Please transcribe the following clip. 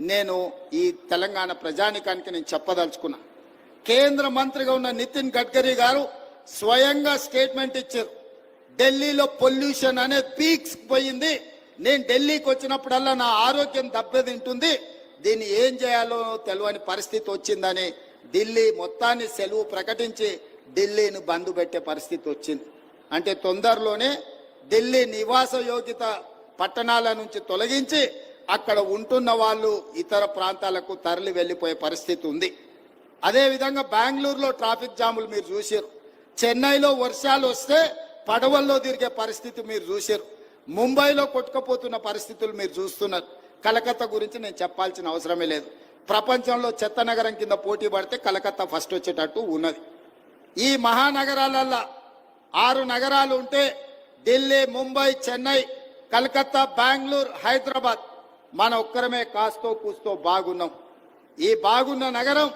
నేను ఈ తెలంగాణ ప్రజానికానికి నేను చెప్పదలుచుకున్నా. కేంద్ర మంత్రిగా ఉన్న నితిన్ గడ్కరీ గారు స్వయంగా స్టేట్మెంట్ ఇచ్చారు. ఢిల్లీలో పొల్యూషన్ అనే పీక్స్ పోయింది. నేను ఢిల్లీకి వచ్చినప్పుడల్లా నా ఆరోగ్యం దెబ్బతింటుంది. దీన్ని ఏం చేయాలో తెలియని పరిస్థితి వచ్చిందని ఢిల్లీ మొత్తాన్ని సెలవు ప్రకటించి ఢిల్లీని బంద్ పెట్టే పరిస్థితి వచ్చింది. అంటే తొందరలోనే ఢిల్లీ నివాస యోగ్యత పట్టణాల నుంచి తొలగించి అక్కడ ఉంటున్న వాళ్ళు ఇతర ప్రాంతాలకు తరలి వెళ్ళిపోయే పరిస్థితి ఉంది. అదేవిధంగా బెంగళూరులో ట్రాఫిక్ జాములు మీరు చూసారు చెన్నైలో వర్షాలు వస్తే పడవల్లో తిరిగే పరిస్థితి మీరు చూసారు ముంబైలో కొట్టుకుపోతున్న పరిస్థితులు మీరు చూస్తున్నారు. కలకత్తా గురించి నేను చెప్పాల్సిన అవసరమే లేదు. ప్రపంచంలో చెత్త నగరం కింద పోటీ పడితే కలకత్తా ఫస్ట్ వచ్చేటట్టు ఉన్నది. ఈ మహానగరాలల్లో ఆరు నగరాలు ఉంటే ఢిల్లీ ముంబై చెన్నై కలకత్తా బెంగళూరు హైదరాబాద్ మన ఒక్కరమే కాస్తో కూస్తో బాగున్నాం. ఈ బాగున్న నగరం